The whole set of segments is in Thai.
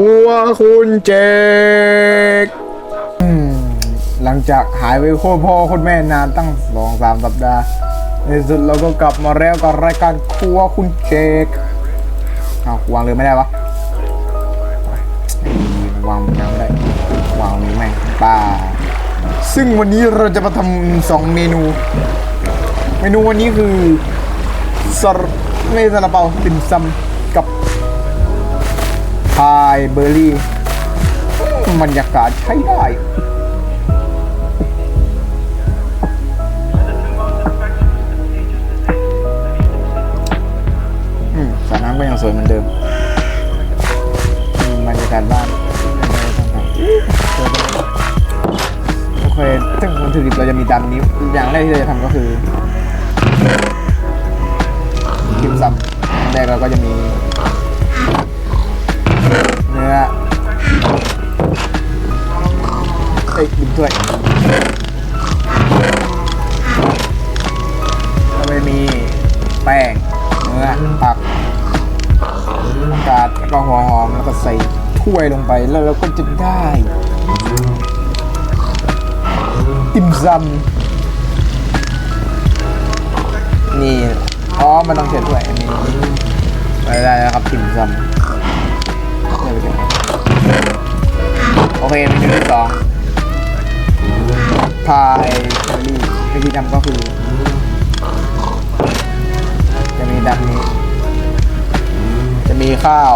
ครัวคุณเจกหลังจากหายไปโคตรพ่อโคตรแม่นานตั้งสองสามสัปดาห์ ในสุดเราก็กลับมาแล้วกับรายการครัวคุณเจกเอาวางเลยไม่ได้ปะวางยังไม่ได้วางนี้แม่งป้า ซึ่งวันนี้เราจะมาทำสองเมนู เมนูวันนี้คือสรไม่ซาลาเปาติ่มซำายเบอร์รี่อืมบรรยากาศใช้ได้อืมสระน้ำก็ยังสวยเหมือนเดิมอืมบรรยากาศบ้านโอเคซึ่งวัตถุดิบเราจะมีตามนี้อย่างแรกที่เราจะทำก็คือกิมซัมแรกเราก็จะมี ด้วยก็จะมีแป้งเนื้อผักกาดแล้วก็หัวหอมแล้วก็ใส่ถ้วยลงไปแล้วเราก็จะได้ติ่มซำนี่อ๋อมันต้องเขียด้วยอันนี้ไม่ได้แล้วครับติ่มซำโอเคเมนูที่สอง พายเชอรี่วิธีทำก็คือ จะมีดังนี้ จะมีข้าว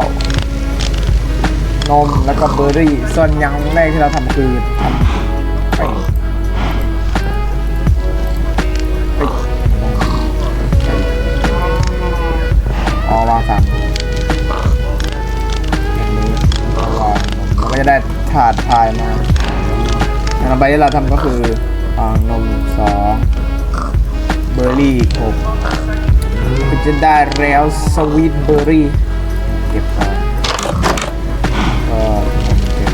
นมแล้วก็เบอร์รี่ ส่วนอย่างแรกที่เราทำคือทำไปอ๋อวางสามอย่างนี้แล้วก็เราก็จะได้ถาดพายมา ต่อไปที่เราทำก็คืออ่านมสองเบอร์รี่หกก็จะได้แล้วสวีทเบอร์รี่เก็บก่อนก็เก็บ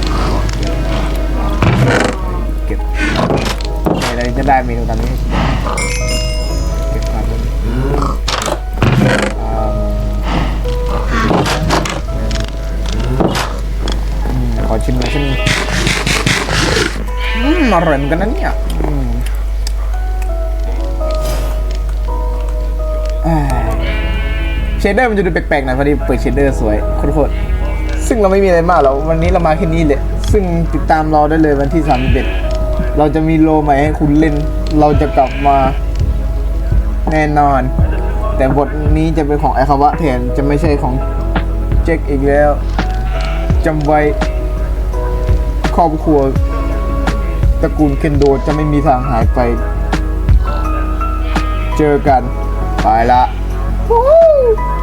เก็บอะไรจะได้เมนูตามนี้ อืมอร่อยเหมือนกันนะเนี่ยอืมอ่าเชดเดอร์มันจะดูแปลกๆหน่อยพอดีเปิดเชดเดอร์สวยโคตรๆซึ่งเราไม่มีอะไรมากหรอกวันนี้เรามาแค่นี้แหละซึ่งติดตามเรอได้เลยวันที่3ามเ็ดเราจะมีโลใหม่ให้คุณเล่น เราจะกลับมาแน่นอน แต่บทนี้จะเป็นของไอคาวะแทนจะไม่ใช่ของเจ็คอีกแล้วจำไว้ครอบครัว ตระกูลเคนโดจะไม่มีทางหายไป เจอกัน ไปละ Woo!